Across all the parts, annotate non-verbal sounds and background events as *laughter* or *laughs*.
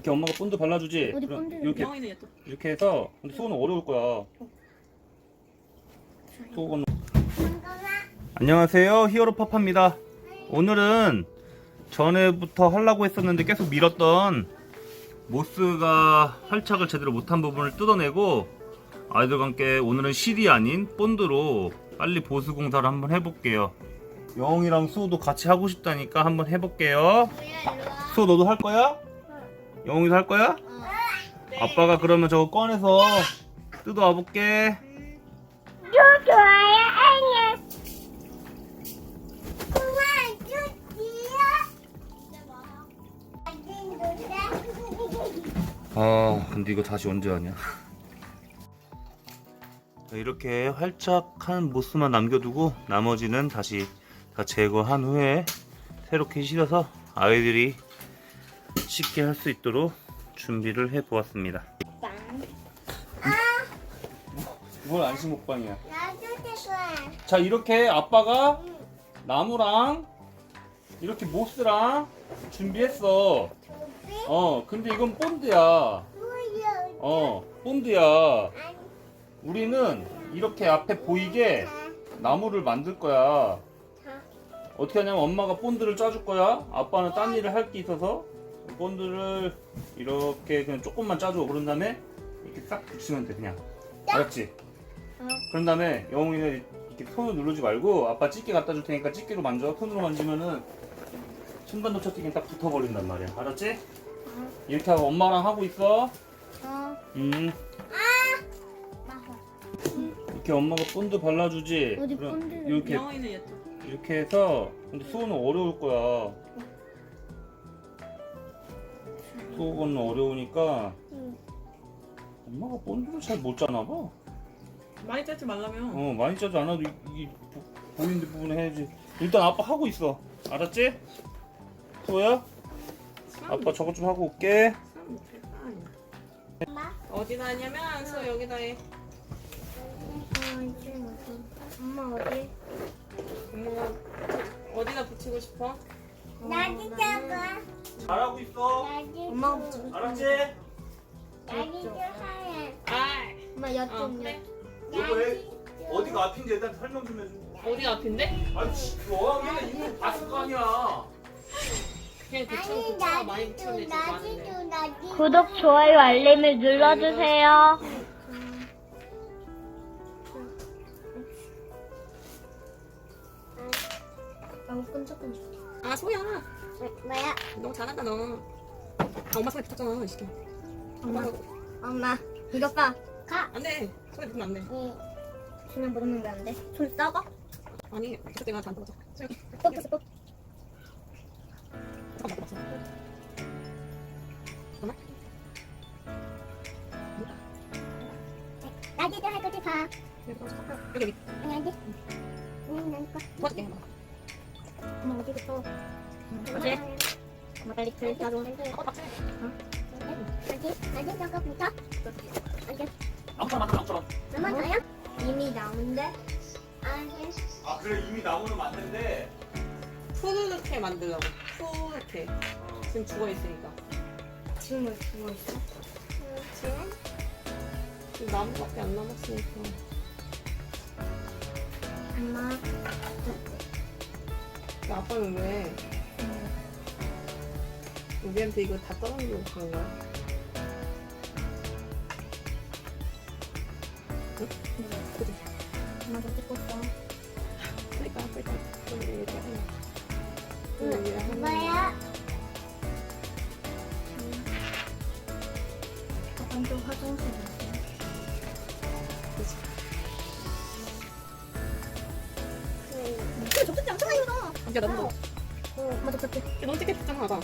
이렇게 엄마가 본드 발라주지? 어디 그럼 본드를 이렇게 영이는 얘도. 이렇게 해서 근데 수호는 어려울 거야. 수호는 안녕하세요 히어로 파파입니다. 오늘은 전에부터 하려고 했었는데 계속 미뤘던 모스가 활착을 제대로 못한 부분을 뜯어내고 아이들과 함께 오늘은 실이 아닌 본드로 빨리 보수 공사를 한번 해볼게요. 영이랑 수호도 같이 하고 싶다니까 한번 해볼게요. 수호 너도 할 거야? 영이도 할 거야? 아빠가 그러면 저거 꺼내서 뜯어 와 볼게. 좋아요, 안녕. 그만 주지요. 아, 근데 이거 다시 언제 하냐? 자, 이렇게 활짝한 모스만 남겨두고 나머지는 다시 다 제거한 후에 새롭게 실어서 아이들이 쉽게 할 수 있도록 준비를 해 보았습니다. 이건 안심 먹방이야. 자, 이렇게 아빠가 나무랑 이렇게 모스랑 준비했어. 어, 근데 이건 본드야. 어, 본드야. 우리는 이렇게 앞에 보이게 나무를 만들 거야. 어떻게 하냐면 엄마가 본드를 짜줄 거야. 아빠는 딴 일을 할 게 있어서 본드를 이렇게 그냥 조금만 짜줘. 그런 다음에 이렇게 싹 붙이면 돼 그냥. 알았지? 어. 그런 다음에 영웅이는 이렇게 손을 누르지 말고 아빠 집게 갖다 줄 테니까 집게로 만져. 손으로 만지면은 순간 도착기엔 딱 붙어버린단 말이야. 알았지? 이렇게 하고 엄마랑 하고 있어. 어. 음. 이렇게 엄마가 본드 발라주지. 어디 그럼 본드를? 이렇게 영이는 얘도. 이렇게 해서 근데 수호는 어려울 거야. 수호는 어려우니까 응. 엄마가 본드를 잘 못 짜나 봐. 많이 짜지 말라며. 어 많이 짜지 않아도 이, 이 보- 보이는 부분에 해야지. 일단 아빠 하고 있어. 알았지? 수호야? 아빠 저것 좀 하고 올게. 엄마. 어디다 하냐면 서 여기다 해. 엄마 어디? 엄마가 어디다 붙이고 싶어? 나도 잡아. 잘하고 있어. 붙이고 알았지? 나도 하얀. 아, 엄마 어, 여쪽. 그래. 이거 왜 어디가 앞인지 일단 설명 좀 해줘. 어디 앞인데? 아니 너하면 이거 봤을 거 아니야. 그냥 대충 아니 붙여 많이 나도 많은데. 구독, 좋아요, 알림을 눌러주세요. 너무 끈적끈적. 아 소야, 뭐야? 너 잘한다 너. 아 엄마 손에 붙었잖아 이 새끼. 엄마 엄마 이거 봐. 가. 안돼 손에 붙으면 안돼. 응. 손에 묻으면 안 돼? 손 썩어? 아니 그때 내가 안 떨어져. 소야. 또 또, 또. 잠깐 먹어봤어. 잠깐만. 나도 할 거지 봐. 여기 떨어져. 여기 여기 아니 안 돼. 응, 난 거. 도와줄게. 엄마. 어디 또? 어 빨리 글 따로. 어 박수. 붙어? 어디? 아무처럼 만들어 아무처럼. 엄마 나야? 이미 나온데? 아니. 아 그래 이미 나오는 맞는데. 푸르르게 만들라고. 푸르르게. 지금 죽어 있으니까. 지금은 죽어 있어. 지금? 지금 나무밖에 안 남았으니까. 엄마. 근데 아빠는 왜 우리한테 이거 다 떠넘기고 그런 거야? 엄마 저 찍고 있어. 그러니까 그러니까 좀 이렇게 해. 좀 응. 이렇게 하는 뭐야? 아빠 좀 화장실 갔어. 그래 접촉지 않잖아 이거 야 나도 엄마 저 찍게. 너무 찍게 됐잖아 나.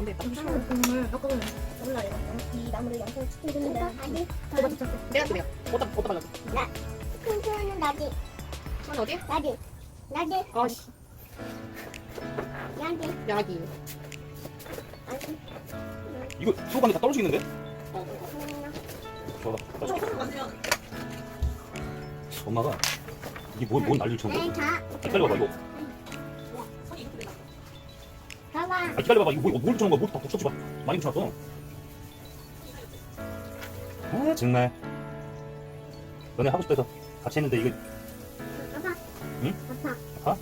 사와. 안돼 잠시만 오늘 아까 전에 몰라 이거 이 나무를 영상 찍는데 아니? 내가 찍게 내가 어디다 어디다 발라줘. 큰 소는 나지. 손 어디? 나지. 나지? 아씨 나지. 야기. 아니. 이거 수호관이 다 떨어지겠는데? 어 좋아. 손 만지면 엄마가 이게 뭔, 뭔 난리를 쳐. 네, 자. 빨리 와봐 이거. 아 기다려봐봐. 이거 뭐, 뭘 붙여놓은 거야? 뭘다 붙였지 마 많이 붙여놨어. 아 정말. 너네 하고 싶어서 같이 했는데 이거 아빠. 응? 아빠.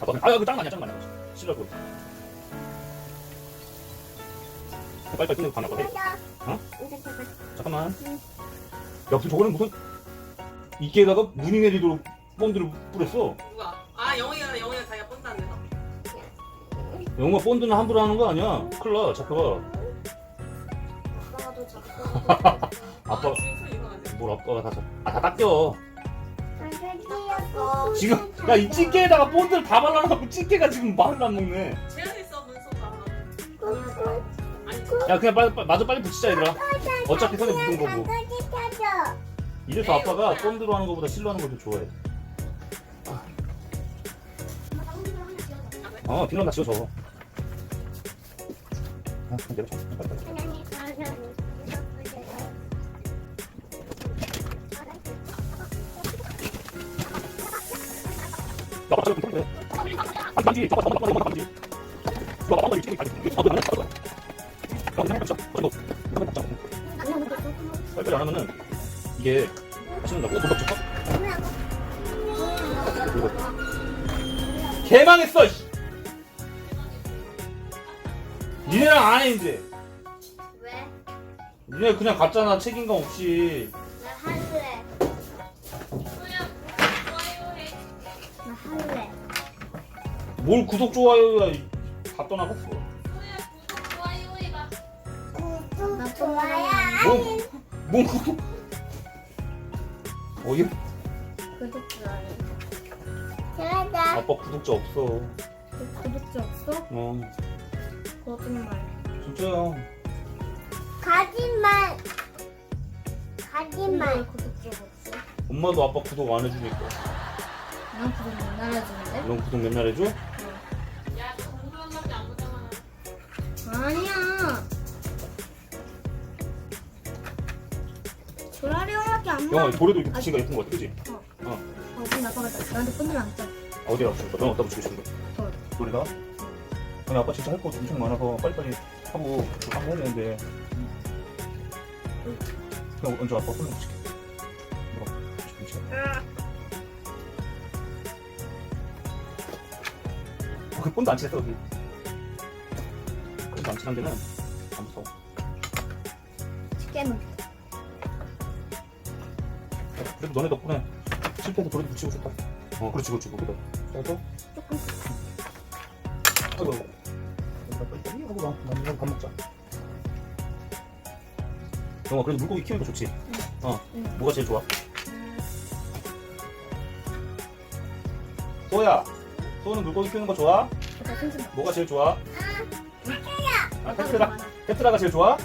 아빠 아빠 아 이거 짱 아니야? 짱 아니야? 싫어고. 빨리빨리 끝내고 가나 봐 어? 잠깐만. 야 무슨 저거는 무슨 이게다가 눈이 내리도록 본드를 뿌렸어? 누가? 영화 본드는 함부로 하는 거 아니야? 큰일 나 잡혀가. 아빠도. *laughs* 아빠 이상한데. 뭘 아빠가 다, 잡- 아, 다 닦여. 어, 지금 야 이 찌개에다가 본드를 다 발라놓고 찌개가 지금 말을 안 먹네. 제한 있어. 아니 야 그냥 빨리, 빨리 마저 빨리 붙이자 얘들아. 어차피 손에 묻은 거고. 이래서 아빠가 본드로 하는 거보다 실로 하는 걸 더 좋아해. 어 비누 하나 지워줘. 아 빨리 안 없죠? 개망했어 씨. 니네랑 안 해 이제 왜? 니네 그냥 갔잖아 책임감 없이 나 할래. 나 할래. 뭘 구독 좋아요야 이- 다 떠나갔어 나 좋아요. 뭔, 뭔 구독 어이 구독 좋아요. 잘한다. 아빠 구독자 없어 구독자 없어? 어 거짓말. 진짜야 가지만. 가지만. 구독자 없어? 엄마도 아빠 구독 안 해주니까 난 구독 못 날아주는데? 넌 구독 맨날 해줘? 아니야. 조라리 형밖에 안 영아 나. 도래도 이렇게 거 예쁜 거 같아 그지? 어, 그럼 아빠가 나- 나한테 폰을 안 짜. 아, 어디다 붙인 거야? 넌 어디다 붙이고 싶은데? 돌. 노래가? 아니 아빠 진짜 할거 엄청 많아서 빨리빨리 하고 한번 해야 되는데. 그냥 먼저 아빠 손을 붙일게? 이거 붙일게 어, 그 본드 안 칠했어 여기. 본드 안 칠한 데는 안 무서워. 깨물. 그래도 너네 덕분에 실패해서 도래도 붙이고 싶다. 어 그렇지 그렇지 거기다 해서 조금. 아이고 나 나중에 밥 먹자 영아 그래도 물고기 키우는 거 좋지? 어 응. 뭐가 제일 좋아? 소야 소는 물고기 키우는 거 좋아? 나. 뭐가 제일 좋아? 아 테트라 테트라가 제일 좋아?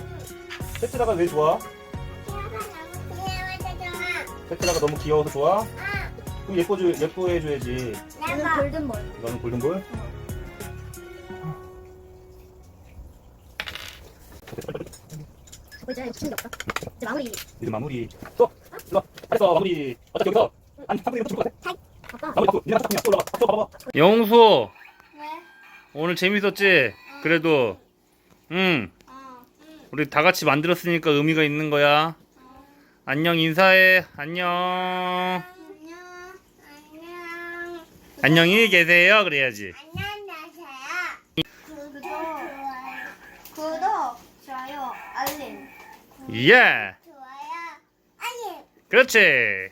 테트라가 왜 좋아? 테트라가 너무 귀여워서 좋아? 그럼 예뻐줘 예뻐해줘야지 나는 골든볼. 너는 골든볼? 그 이제 붙이는 게. 이제 마무리. 이제 마무리 또 일로 잘했어 마무리 어차피 여기서 한 3분의 1도 줄것 같아 아빠. 마무리 또 니네 같이 올라가 또 봐봐 영수 왜? 오늘 재밌었지? 그래도 응 어. 우리 다 같이 만들었으니까 의미가 있는 거야 안녕 인사해 안녕 안녕. 안녕. 안녕히 계세요 그래야지 안녕하세요. 구독, 좋아요. 구독, 좋아요, 알림. 예. 좋아요, 알림. 그렇지